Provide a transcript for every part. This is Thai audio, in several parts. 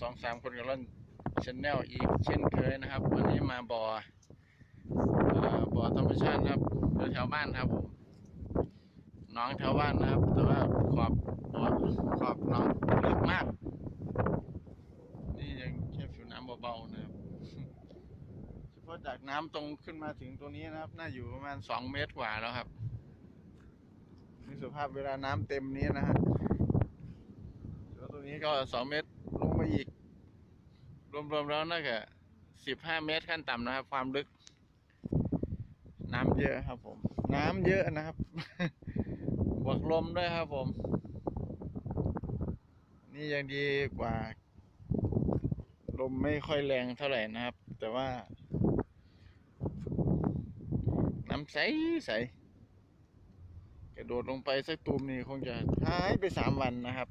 สองสามคนกับร่อนชแนลอีกเช่นเคยนะครับ วันนี้มาบ่อเอ่อบ่อธรรมชาติครับแถวบ้านครับผมหน้องแถวบ้านนะครับ แต่ว่าขอบบ่อขอบหน้องลึกมาก นี่ยังแค่ผิวน้ำเบาๆนะครับเฉพาะจากน้ำตรงขึ้นมาถึงตรงนี้นะครับ น่าอยู่ประมาณสองเมตรกว่าแล้วครับนี่สภาพเวลาน้ำเต็มนี้นะฮะแล้วตรงนี้ก็สองเมตร รวมๆแล้วน่าจะสิบห้าเมตรขั้นต่ำนะครับ ความลึก น้ำเยอะครับผม น้ำเยอะนะครับ บวกลมด้วยครับผม นี่ยังดีกว่า ลมไม่ค่อยแรงเท่าไหร่นะครับ แต่ว่า น้ำใสใสกระโดดลงไปสักตูมนี่คงจะหายไปสามวันนะครับ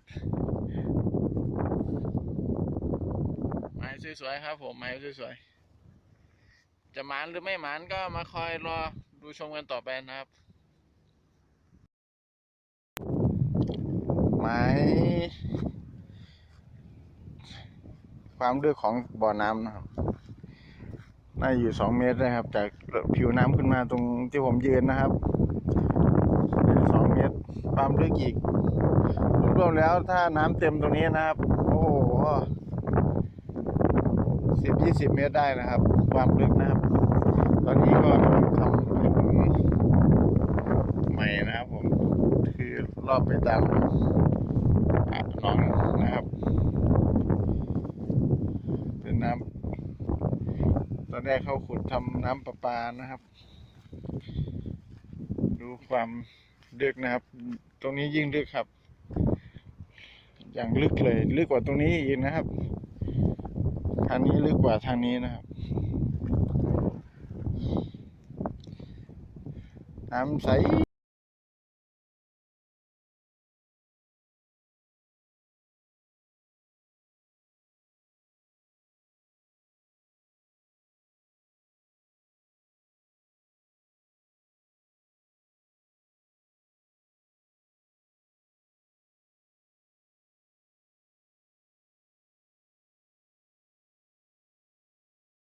สวยๆครับ ผมไม้สวยๆจะหมานหรือไม่หมานก็มาคอยรอดูชมกันต่อไปนะครับ ไม้ความลึกของบ่อน้ำนะครับน่าอยู่สองเมตรนะครับ จากผิวน้ำขึ้นมาตรงที่ผมยืนนะครับสองเมตรความลึกอีกรวมแล้วถ้าน้ำเต็มตรงนี้นะครับ โอ้โห สิบยี่สิบเมตรได้นะครับ ความลึกนะครับ ตอนนี้ก็ทำถนนใหม่นะครับผม คือรอบไปตามอะหน้องนะครับ เป็นน้ำตอนแรกเขาขุดทำน้ำประปานะครับ ดูความลึกนะครับ ตรงนี้ยิ่งลึกครับ อย่างลึกเลย ลึกกว่าตรงนี้อีกนะครับ ทางนี้ลึกกว่าทางนี้นะครับ น้ำใส